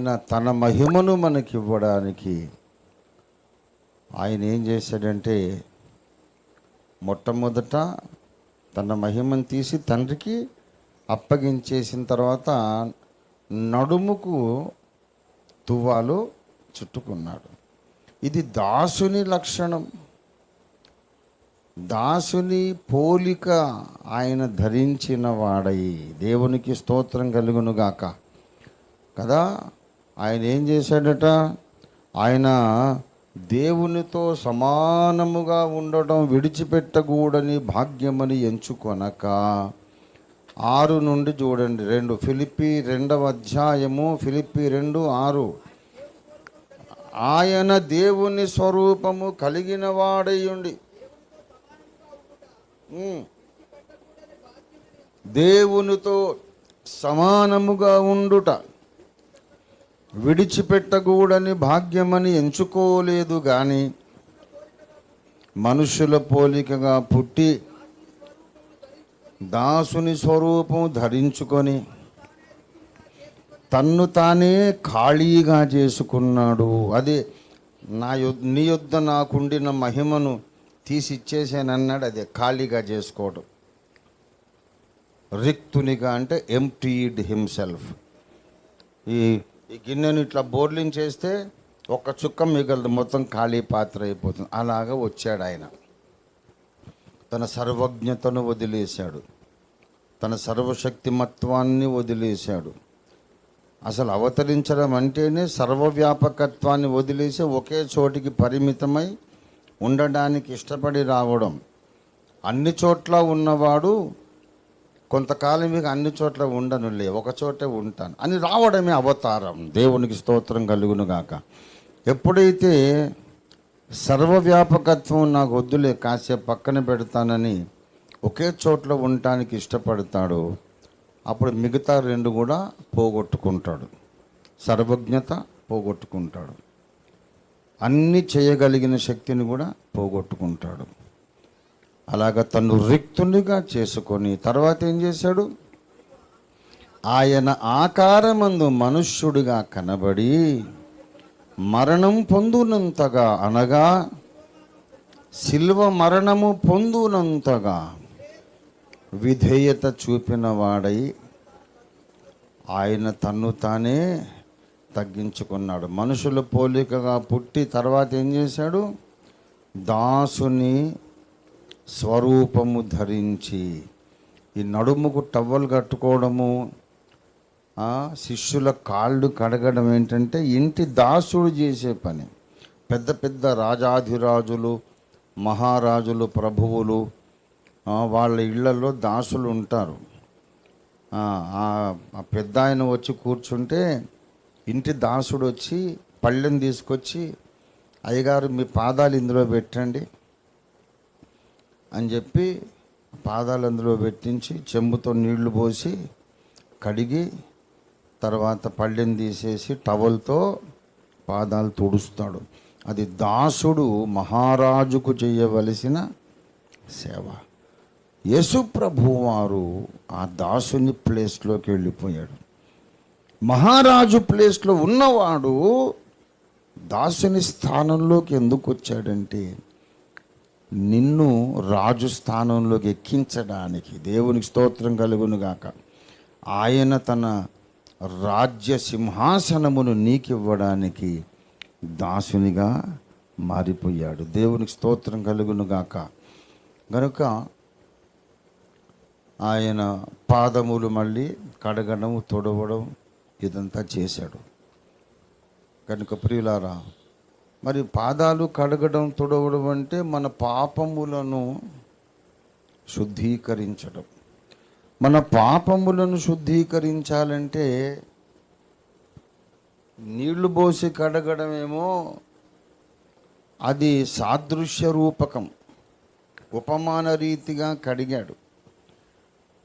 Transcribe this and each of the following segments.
ఆయన తన మహిమను మనకి ఇవ్వడానికి ఆయన ఏం చేశాడంటే మొట్టమొదట తన మహిమను తీసి తండ్రికి అప్పగించేసిన తర్వాత నడుముకు తువ్వాలు చుట్టుకున్నాడు. ఇది దాసుని లక్షణం. దాసుని పోలిక ఆయన ధరించిన వాడై దేవునికి స్తోత్రం కలుగునుగాక కదా? ఆయన ఏం చేశాడట? ఆయన దేవునితో సమానముగా ఉండటం విడిచిపెట్టకూడని భాగ్యమని ఎంచుకొనక ఆరు నుండి చూడండి రెండు ఫిలిపి రెండవ అధ్యాయము ఫిలిపి రెండు ఆరు. ఆయన దేవుని స్వరూపము కలిగిన వాడయ్యుండి. దేవునితో సమానముగా ఉండుట. విడిచిపెట్టకూడని భాగ్యమని ఎంచుకోలేదు కానీ మనుషుల పోలికగా పుట్టి దాసుని స్వరూపం ధరించుకొని తన్ను తానే ఖాళీగా చేసుకున్నాడు. అదే నా నీ యొద్ద నాకుండిన మహిమను తీసిచ్చేసానన్నాడు. అదే ఖాళీగా చేసుకోవడం రిక్తునిగా అంటే ఎంప్టీడ్ హిమ్సెల్ఫ్. ఈ ఈ గిన్నెను ఇట్లా బోర్లింగ్ చేస్తే ఒక్క చుక్క మిగలదు మొత్తం ఖాళీ పాత్ర అయిపోతుంది. అలాగా వచ్చాడు ఆయన. తన సర్వజ్ఞతను వదిలేశాడు. తన సర్వశక్తిమత్వాన్ని వదిలేశాడు. అసలు అవతరించడం అంటేనే సర్వవ్యాపకత్వాన్ని వదిలేసి ఒకే చోటికి పరిమితమై ఉండడానికి ఇష్టపడి రావడం. అన్ని చోట్ల ఉన్నవాడు కొంతకాలం మీకు అన్ని చోట్ల ఉండనులే ఒక చోటే ఉంటాను అని రావడమే అవతారం. దేవునికి స్తోత్రం కలుగును గాక ఎప్పుడైతే సర్వవ్యాపకత్వం నాకు వద్దులే కాసేపు పక్కన పెడతానని ఒకే చోట్ల ఉండటానికి ఇష్టపడతాడు అప్పుడు మిగతా రెండు కూడా పోగొట్టుకుంటాడు. సర్వజ్ఞత పోగొట్టుకుంటాడు. అన్ని చేయగలిగిన శక్తిని కూడా పోగొట్టుకుంటాడు. అలాగ తను రిక్తునిగా చేసుకొని తర్వాత ఏం చేశాడు? ఆయన ఆకారమందు మనుష్యుడిగా కనబడి మరణం పొందునంతగా అనగా శిల్వ మరణము పొందునంతగా విధేయత చూపిన వాడై ఆయన తన్ను తానే తగ్గించుకున్నాడు. మనుషుల పోలికగా పుట్టి తర్వాత ఏం చేశాడు? దాసుని స్వరూపము ధరించి ఈ నడుముకు టవ్వలు కట్టుకోవడము శిష్యుల కాళ్ళు కడగడం ఏంటంటే ఇంటి దాసుడు చేసే పని. పెద్ద పెద్ద రాజాధిరాజులు మహారాజులు ప్రభువులు వాళ్ళ ఇళ్ళలో దాసులు ఉంటారు. ఆ పెద్ద ఆయన వచ్చి కూర్చుంటే ఇంటి దాసుడు వచ్చి పళ్ళెం తీసుకొచ్చి అయ్యగారు మీ పాదాలు ఇందులో పెట్టండి. అని చెప్పి పాదాలు అందులో పెట్టించి చెంబుతో నీళ్ళు పోసి కడిగి తర్వాత పళ్ళెని తీసేసి టవల్తో పాదాలు తుడుస్తాడు. అది దాసుడు మహారాజుకు చేయవలసిన సేవ. యశుప్రభు వారు ఆ దాసుని ప్లేస్లోకి వెళ్ళిపోయాడు. మహారాజు ప్లేస్లో ఉన్నవాడు దాసుని స్థానంలోకి ఎందుకు వచ్చాడంటే నిన్ను రాజు స్థానంలోకి ఎక్కించడానికి దేవునికి స్తోత్రం కలుగునుగాక. ఆయన తన రాజ్య సింహాసనమును నీకివ్వడానికి దాసునిగా మారిపోయాడు. దేవునికి స్తోత్రం కలుగును గాక గనుక ఆయన పాదములు మళ్ళీ కడగడం తొడవడం ఇదంతా చేశాడు. కనుక ప్రియులారా మరి పాదాలు కడగడం తుడవడం అంటే మన పాపములను శుద్ధీకరించడం. మన పాపములను శుద్ధీకరించాలంటే నీళ్ళు పోసి కడగడమేమో అది సాదృశ్య రూపకం. ఉపమాన రీతిగా కడిగాడు.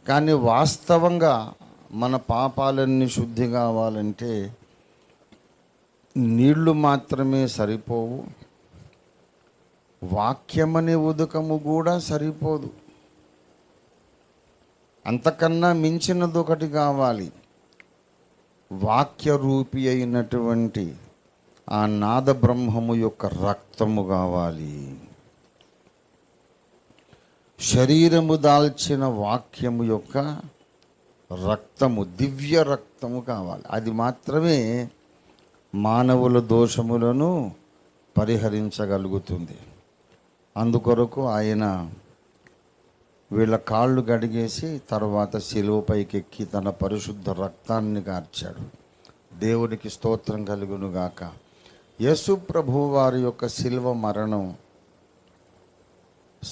కానీ వాస్తవంగా మన పాపాలన్నీ శుద్ధి కావాలంటే నీళ్ళు మాత్రమే సరిపోవు. వాక్యమనే ఉదకము కూడా సరిపోదు. అంతకన్నా మించినది ఒకటి కావాలి. వాక్యరూపి అయినటువంటి ఆ నాద బ్రహ్మము యొక్క రక్తము కావాలి. శరీరము దాల్చిన వాక్యము యొక్క రక్తము దివ్య రక్తము కావాలి. అది మాత్రమే మానవుల దోషములను పరిహరించగలుగుతుంది. అందుకొరకు ఆయన వీళ్ళ కాళ్ళు గడిగేసి తర్వాత శిలువపైకి ఎక్కి తన పరిశుద్ధ రక్తాన్ని కార్చాడు. దేవునికి స్తోత్రం కలుగును గాక యేసు ప్రభు వారి యొక్క శిల్వ మరణం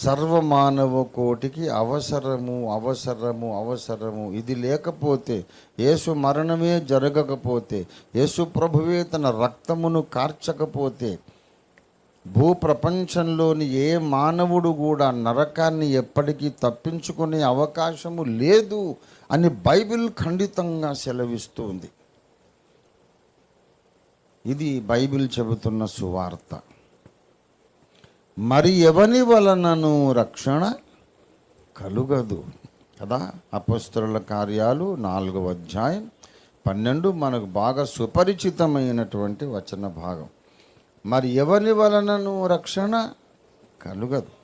సర్వమానవ కోటికి అవసరము అవసరము అవసరము. ఇది లేకపోతే యేసు మరణమే జరగకపోతే యేసు ప్రభువే తన రక్తమును కార్చకపోతే భూ ప్రపంచంలోని ఏ మానవుడు కూడా నరకాన్ని ఎప్పటికీ తప్పించుకునే అవకాశము లేదు అని బైబిల్ ఖండితంగా సెలవిస్తుంది. ఇది బైబిల్ చెబుతున్న సువార్త. మరి ఎవని వలనను రక్షణ కలుగదు? కదా? అపస్తుల కార్యాలు నాలుగవ అధ్యాయం పన్నెండు మనకు బాగా సుపరిచితమైనటువంటి వచన భాగం. మరి ఎవని వలనను రక్షణ కలుగదు?